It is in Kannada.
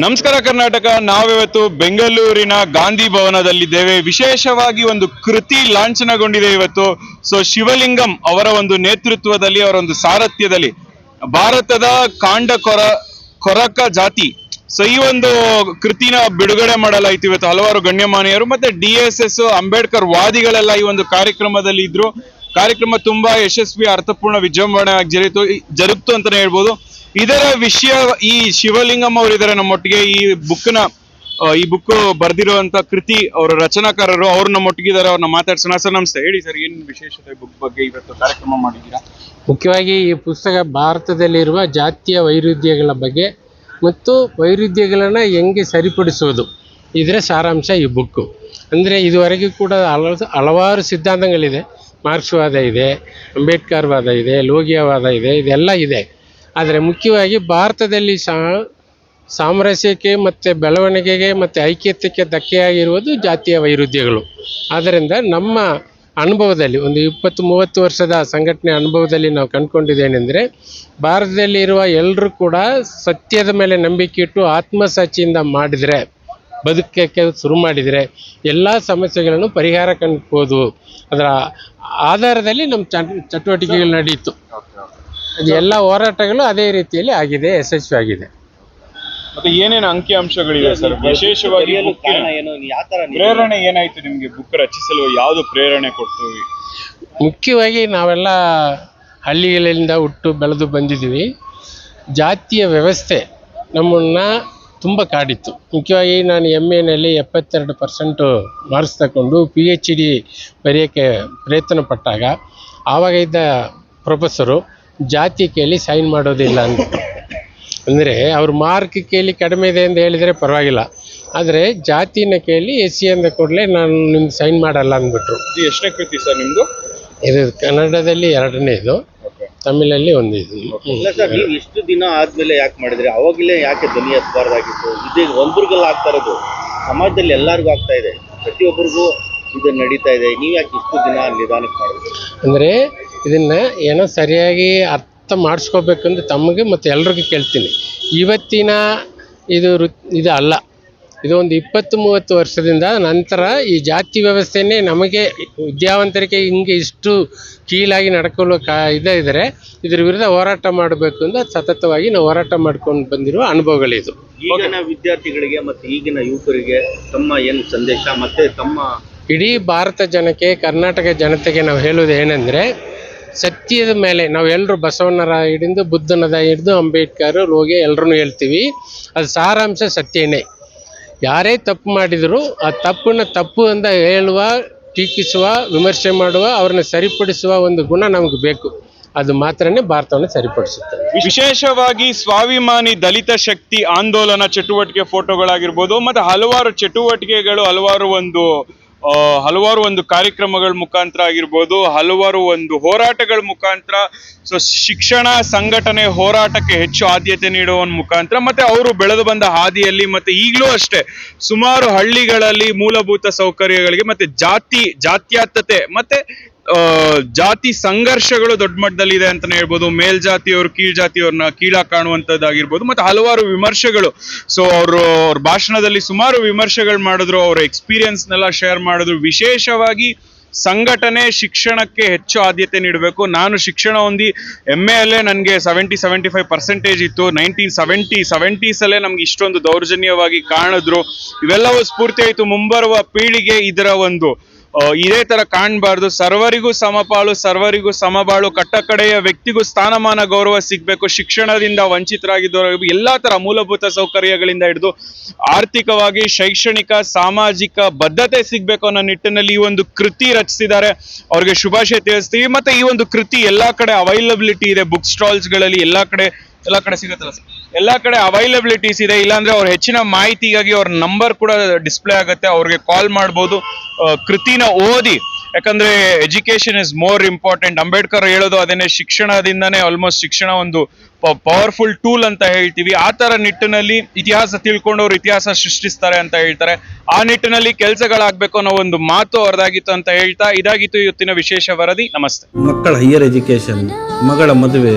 ನಮಸ್ಕಾರ ಕರ್ನಾಟಕ. ನಾವಿವತ್ತು ಬೆಂಗಳೂರಿನ ಗಾಂಧಿ ಭವನದಲ್ಲಿದ್ದೇವೆ. ವಿಶೇಷವಾಗಿ ಒಂದು ಕೃತಿ ಲಾಂಛನಗೊಂಡಿದೆ ಇವತ್ತು. ಸೊ ಶಿವಲಿಂಗಂ ಅವರ ಒಂದು ನೇತೃತ್ವದಲ್ಲಿ ಅವರ ಒಂದು ಸಾರಥ್ಯದಲ್ಲಿ ಭಾರತದ ಕಾಂಡ ಕೊರ, ಕೊರಕ ಜಾತಿ. ಸೊ ಈ ಒಂದು ಕೃತಿನ ಬಿಡುಗಡೆ ಮಾಡಲಾಯಿತು ಇವತ್ತು ಹಲವಾರು ಗಣ್ಯಮಾನ್ಯರು ಮತ್ತೆ ಡಿ ಎಸ್ ಎಸ್, ಅಂಬೇಡ್ಕರ್ ವಾದಿಗಳೆಲ್ಲ ಈ ಒಂದು ಕಾರ್ಯಕ್ರಮದಲ್ಲಿ ಇದ್ರು ಕಾರ್ಯಕ್ರಮ ತುಂಬಾ ಯಶಸ್ವಿ, ಅರ್ಥಪೂರ್ಣ ವಿಜೃಂಭಣೆ ಜರುಗಿತು ಜರುಗ್ತು ಅಂತಾನೆ ಹೇಳ್ಬೋದು. ಇದರ ವಿಷಯ ಈ ಶಿವಲಿಂಗಂ ಅವರು ಇದ್ದಾರೆ ನಮ್ಮೊಟ್ಟಿಗೆ. ಈ ಬುಕ್ನ ಈ ಬುಕ್ ಬರ್ದಿರುವಂತ ಕೃತಿ ಅವರ ರಚನಾಕಾರರು ಅವ್ರು ನಮ್ಮೊಟ್ಟಿಗೆ ಇದ್ದಾರೆ ಅವ್ರನ್ನ ಮಾತಾಡ್ಸೋಣ. ಸರ್, ನಮಸ್ತೆ. ಹೇಳಿ ಸರ್, ಏನ್ ವಿಶೇಷತೆ ಬುಕ್ ಬಗ್ಗೆ ಇವತ್ತು ಕಾರ್ಯಕ್ರಮ ಮಾಡಿದ್ದೀರಾ? ಮುಖ್ಯವಾಗಿ ಈ ಪುಸ್ತಕ ಭಾರತದಲ್ಲಿರುವ ಜಾತಿಯ ವೈರುಧ್ಯಗಳ ಬಗ್ಗೆ ಮತ್ತು ವೈರುಧ್ಯಗಳನ್ನ ಹೆಂಗೆ ಸರಿಪಡಿಸುವುದು. ಇದರ ಸಾರಾಂಶ ಈ ಬುಕ್ಕು. ಅಂದರೆ ಇದುವರೆಗೂ ಕೂಡ ಹಲ ಹಲವಾರು ಸಿದ್ಧಾಂತಗಳಿದೆ. ಮಾರ್ಕ್ಸ್ವಾದ ಇದೆ ಅಂಬೇಡ್ಕರ್ ವಾದ ಇದೆ, ಲೋಗಿಯವಾದ ಇದೆ, ಇದೆಲ್ಲ ಇದೆ. ಆದರೆ ಮುಖ್ಯವಾಗಿ ಭಾರತದಲ್ಲಿ ಸಾ ಸಾಮರಸ್ಯಕ್ಕೆ ಮತ್ತು ಬೆಳವಣಿಗೆಗೆ ಮತ್ತು ಐಕ್ಯತೆಗೆ ಧಕ್ಕೆಯಾಗಿರುವುದು ಜಾತಿಯ ವೈರುಧ್ಯಗಳು. ಆದ್ದರಿಂದ ನಮ್ಮ ಅನುಭವದಲ್ಲಿ, ಒಂದು ಇಪ್ಪತ್ತು ಮೂವತ್ತು ವರ್ಷದ ಸಂಘಟನೆ ಅನುಭವದಲ್ಲಿ ನಾವು ಕಂಡುಕೊಂಡಿದ್ದೇನೆಂದರೆ ಭಾರತದಲ್ಲಿರುವ ಎಲ್ಲರೂ ಕೂಡ ಸತ್ಯದ ಮೇಲೆ ನಂಬಿಕೆ ಇಟ್ಟು ಆತ್ಮಸಾಚಿಯಿಂದ ಮಾಡಿದರೆ, ಬದುಕಕ್ಕೆ ಶುರು ಮಾಡಿದರೆ ಎಲ್ಲ ಸಮಸ್ಯೆಗಳನ್ನು ಪರಿಹಾರ ಕಂಡ್ಬೋದು ಅದರ ಆಧಾರದಲ್ಲಿ ನಮ್ಮ ಚಟ್ ಚಟುವಟಿಕೆಗಳು ನಡೆಯಿತು. ಎಲ್ಲ ಹೋರಾಟಗಳು ಅದೇ ರೀತಿಯಲ್ಲಿ ಆಗಿದೆ ಯಶಸ್ವಿ ಆಗಿದೆ. ಮತ್ತೆ ಏನೇನು ಅಂಕಿ ಅಂಶಗಳಿವೆ ಸರ್? ವಿಶೇಷವಾಗಿ ಪ್ರೇರಣೆ ಏನಾಯ್ತು ನಿಮ್ಗೆ? ಬುಕ್ ರಚಿಸಲು ಯಾವ್ದು ಪ್ರೇರಣೆ ಕೊಡ್ತು? ಮುಖ್ಯವಾಗಿ ನಾವೆಲ್ಲ ಹಳ್ಳಿಗಳಿಂದ ಹುಟ್ಟು ಬೆಳೆದು ಬಂದಿದ್ದೀವಿ. ಜಾತಿಯ ವ್ಯವಸ್ಥೆ ನಮ್ಮನ್ನು ತುಂಬ ಕಾಡಿತ್ತು. ಮುಖ್ಯವಾಗಿ ನಾನು ಎಂ ಎನಲ್ಲಿ ಎಪ್ಪತ್ತೆರಡು ಪರ್ಸೆಂಟು ಮಾರ್ಕ್ಸ್ ತಗೊಂಡು ಪಿ ಎಚ್ ಡಿ ಬರೆಯೋಕ್ಕೆ ಪ್ರಯತ್ನ ಪಟ್ಟಾಗ ಆವಾಗ ಇದ್ದ ಪ್ರೊಫೆಸರು ಜಾತಿ ಕೇಳಿ ಸೈನ್ ಮಾಡೋದಿಲ್ಲ ಅಂತ. ಅಂದರೆ ಅವ್ರ ಮಾರ್ಕ್ ಕೇಳಿ ಕಡಿಮೆ ಇದೆ ಅಂತ ಹೇಳಿದರೆ ಪರವಾಗಿಲ್ಲ. ಆದರೆ ಜಾತಿನ ಕೇಳಿ ಎಸ್ ಸಿ ಅಂದ ಕೂಡಲೇ ನಾನು ನಿಮ್ಗೆ ಸೈನ್ ಮಾಡಲ್ಲ ಅಂದ್ಬಿಟ್ರು. ಇದು ಎಷ್ಟನೇ ಕೃತಿ ಸರ್ ನಿಮ್ಮದು ಇದು ಕನ್ನಡದಲ್ಲಿ ಎರಡನೇದು ತಮಿಳಲ್ಲಿ ಒಂದು ಇದು. ಇಲ್ಲ ಸರ್ ನೀವು ಇಷ್ಟು ದಿನ ಆದಮೇಲೆ ಯಾಕೆ ಮಾಡಿದ್ರಿ? ಅವಾಗಲೇ ಯಾಕೆ ಧ್ವನಿ ಎತ್ತಬಾರ್ದಾಗಿತ್ತು ಇದು ಒಂದ್ರಿಗೆಲ್ಲ ಆಗ್ತಾ ಇರೋದು. ಸಮಾಜದಲ್ಲಿ ಎಲ್ಲರಿಗೂ ಆಗ್ತಾ ಇದೆ. ಪ್ರತಿಯೊಬ್ಬರಿಗೂ ಇದು ನಡೀತಾ ಇದೆ. ನೀವು ಯಾಕೆ ಇಷ್ಟು ದಿನ ನಿಧಾನಕ್ಕೆ ಮಾಡಿದ್ರಿ? ಅಂದರೆ ಇದನ್ನು ಏನೋ ಸರಿಯಾಗಿ ಅರ್ಥ ಮಾಡಿಸ್ಕೋಬೇಕಂದ್ರೆ ತಮಗೆ ಮತ್ತು ಎಲ್ರಿಗೂ ಕೇಳ್ತೀನಿ. ಇವತ್ತಿನ ಇದು ರು ಇದು ಅಲ್ಲ. ಇದು ಒಂದು ಇಪ್ಪತ್ತು ಮೂವತ್ತು ವರ್ಷದಿಂದ ನಂತರ ಈ ಜಾತಿ ವ್ಯವಸ್ಥೆನೇ ನಮಗೆ ವಿದ್ಯಾವಂತರಿಗೆ ಹಿಂಗೆ ಇಷ್ಟು ಕೀಳಾಗಿ ನಡ್ಕೊಳ್ಳೋ ಕಾ ಇದೇ ಇದ್ದರೆ ಇದ್ರ ವಿರುದ್ಧ ಹೋರಾಟ ಮಾಡಬೇಕು ಅಂತ ಸತತವಾಗಿ ನಾವು ಹೋರಾಟ ಮಾಡ್ಕೊಂಡು ಬಂದಿರುವ ಅನುಭವಗಳಿದು ಈಗಿನ ವಿದ್ಯಾರ್ಥಿಗಳಿಗೆ ಮತ್ತು ಈಗಿನ ಯುವಕರಿಗೆ ತಮ್ಮ ಏನು ಸಂದೇಶ ಮತ್ತು ತಮ್ಮ ಇಡೀ ಭಾರತ ಜನಕ್ಕೆ ಕರ್ನಾಟಕ ಜನತೆಗೆ ನಾವು ಹೇಳೋದು ಏನಂದರೆ ಸತ್ಯದ ಮೇಲೆ ನಾವು ಎಲ್ಲರೂ ಬಸವಣ್ಣರ ಹಿಡಿದು, ಬುದ್ಧನದ ಹಿಡಿದು, ಅಂಬೇಡ್ಕರ್, ಲೋಗೆ ಎಲ್ಲರೂ ಹೇಳ್ತೀವಿ. ಅದು ಸಾರಾಂಶ ಸತ್ಯನೇ. ಯಾರೇ ತಪ್ಪು ಮಾಡಿದರೂ ಆ ತಪ್ಪನ್ನು ತಪ್ಪು ಅಂತ ಹೇಳುವ, ಟೀಕಿಸುವ, ವಿಮರ್ಶೆ ಮಾಡುವ, ಅವ್ರನ್ನ ಸರಿಪಡಿಸುವ ಒಂದು ಗುಣ ನಮಗೆ ಬೇಕು. ಅದು ಮಾತ್ರನೇ ಭಾರತವನ್ನು ಸರಿಪಡಿಸುತ್ತೆ. ವಿಶೇಷವಾಗಿ ಸ್ವಾಭಿಮಾನಿ ದಲಿತ ಶಕ್ತಿ ಆಂದೋಲನ ಚಟುವಟಿಕೆ ಫೋಟೋಗಳಾಗಿರ್ಬೋದು, ಮತ್ತೆ ಹಲವಾರು ಚಟುವಟಿಕೆಗಳು, ಹಲವಾರು ಒಂದು ಹಲವಾರು ಒಂದು ಕಾರ್ಯಕ್ರಮಗಳ ಮುಖಾಂತರ ಆಗಿರ್ಬೋದು, ಹಲವಾರು ಒಂದು ಹೋರಾಟಗಳ ಮುಖಾಂತರ, ಸೊ ಶಿಕ್ಷಣ ಸಂಘಟನೆ ಹೋರಾಟಕ್ಕೆ ಹೆಚ್ಚು ಆದ್ಯತೆ ನೀಡುವ ಮುಖಾಂತರ, ಮತ್ತೆ ಅವರು ಬೆಳೆದು ಬಂದ ಹಾದಿಯಲ್ಲಿ, ಮತ್ತೆ ಈಗಲೂ ಅಷ್ಟೇ ಸುಮಾರು ಹಳ್ಳಿಗಳಲ್ಲಿ ಮೂಲಭೂತ ಸೌಕರ್ಯಗಳಿಗೆ, ಮತ್ತೆ ಜಾತಿ, ಜಾತ್ಯಾತತೆ, ಮತ್ತೆ ಜಾತಿ ಸಂಘರ್ಷಗಳು ದೊಡ್ಡ ಮಟ್ಟದಲ್ಲಿದೆ ಅಂತಲೇ ಹೇಳ್ಬೋದು. ಮೇಲ್ಜಾತಿಯವರು ಕೀಳ್ ಜಾತಿಯವ್ರನ್ನ ಕೀಳಾಗಿ ಕಾಣುವಂಥದ್ದಾಗಿರ್ಬೋದು. ಮತ್ತೆ ಹಲವಾರು ವಿಮರ್ಶೆಗಳು. ಸೊ ಅವರು, ಅವ್ರ ಭಾಷಣದಲ್ಲಿ ಸುಮಾರು ವಿಮರ್ಶೆಗಳು ಮಾಡಿದ್ರು, ಅವರ ಎಕ್ಸ್ಪೀರಿಯನ್ಸ್ನೆಲ್ಲ ಶೇರ್ ಮಾಡಿದ್ರು. ವಿಶೇಷವಾಗಿ ಸಂಘಟನೆ ಶಿಕ್ಷಣಕ್ಕೆ ಹೆಚ್ಚು ಆದ್ಯತೆ ನೀಡಬೇಕು. ನಾನು ಶಿಕ್ಷಣ ಹೊಂದಿ ಎಂ ಎ ಅಲ್ಲೇ ನನಗೆ ಸೆವೆಂಟಿ ಸೆವೆಂಟಿ ಫೈವ್ ಪರ್ಸೆಂಟೇಜ್ ಇತ್ತು ನೈನ್ಟೀನ್ ಸೆವೆಂಟಿ ಸೆವೆಂಟೀಸಲ್ಲೇ ನಮ್ಗೆ ಇಷ್ಟೊಂದು ದೌರ್ಜನ್ಯವಾಗಿ ಕಾಣಿದ್ರು. ಇವೆಲ್ಲವೂ ಸ್ಫೂರ್ತಿ ಆಯಿತು. ಮುಂಬರುವ ಪೀಳಿಗೆ ಇದರ ಒಂದು ಇದೇ ತರ ಕಾಣಬಾರ್ದು. ಸರ್ವರಿಗೂ ಸಮಪಾಲು, ಸರ್ವರಿಗೂ ಸಮಬಾಳು, ಕಟ್ಟಕಡೆಯ ವ್ಯಕ್ತಿಗೂ ಸ್ಥಾನಮಾನ ಗೌರವ ಸಿಗ್ಬೇಕು. ಶಿಕ್ಷಣದಿಂದ ವಂಚಿತರಾಗಿದ್ದವರಿಗೂ ಎಲ್ಲಾ ತರ ಮೂಲಭೂತ ಸೌಕರ್ಯಗಳಿಂದ ಹಿಡಿದು ಆರ್ಥಿಕವಾಗಿ, ಶೈಕ್ಷಣಿಕ, ಸಾಮಾಜಿಕ ಬದ್ಧತೆ ಸಿಗ್ಬೇಕು ಅನ್ನೋ ನಿಟ್ಟಿನಲ್ಲಿ ಈ ಒಂದು ಕೃತಿ ರಚಿಸಿದ್ದಾರೆ. ಅವ್ರಿಗೆ ಶುಭಾಶಯ ತಿಳಿಸ್ತೀವಿ. ಮತ್ತೆ ಈ ಒಂದು ಕೃತಿ ಎಲ್ಲಾ ಕಡೆ ಅವೈಲಬಿಲಿಟಿ ಇದೆ. ಬುಕ್ ಸ್ಟಾಲ್ಸ್ಗಳಲ್ಲಿ ಎಲ್ಲಾ ಕಡೆ ಎಲ್ಲಾ ಕಡೆ ಸಿಗುತ್ತಲ್ಲ ಸರ್ ಎಲ್ಲಾ ಕಡೆ ಅವೈಲಬಿಲಿಟೀಸ್ ಇದೆ, ಇಲ್ಲಾಂದ್ರೆ ಅವ್ರ ಹೆಚ್ಚಿನ ಮಾಹಿತಿಗಾಗಿ ಅವ್ರ ನಂಬರ್ ಕೂಡ ಡಿಸ್ಪ್ಲೇ ಆಗುತ್ತೆ. ಅವ್ರಿಗೆ ಕಾಲ್ ಮಾಡ್ಬೋದು. ಕೃತಿನ ಓದಿ. ಯಾಕಂದ್ರೆ education is more important Ambedkar ಹೇಳೋದು ಅದನ್ನೇ ಶಿಕ್ಷಣದಿಂದನೇ ಆಲ್ಮೋಸ್ಟ್ ಶಿಕ್ಷಣ ಒಂದು ಪವರ್ಫುಲ್ ಟೂಲ್ ಅಂತ ಹೇಳ್ತೀವಿ. ಆ ತರ ನಿಟ್ಟಿನಲ್ಲಿ ಇತಿಹಾಸ ತಿಳ್ಕೊಂಡವ್ರು ಇತಿಹಾಸ ಸೃಷ್ಟಿಸ್ತಾರೆ ಅಂತ ಹೇಳ್ತಾರೆ. ಆ ನಿಟ್ಟಿನಲ್ಲಿ ಕೆಲಸಗಳಾಗಬೇಕು ಅನ್ನೋ ಒಂದು ಮಾತು ಅವ್ರದಾಗಿತ್ತು ಅಂತ ಹೇಳ್ತಾ, ಇದಾಗಿತ್ತು ಇವತ್ತಿನ ವಿಶೇಷ ವರದಿ. ನಮಸ್ತೆ. ಮಕ್ಕಳ ಹೈಯರ್ ಎಜುಕೇಶನ್ ಮಗಳ ಮದುವೆ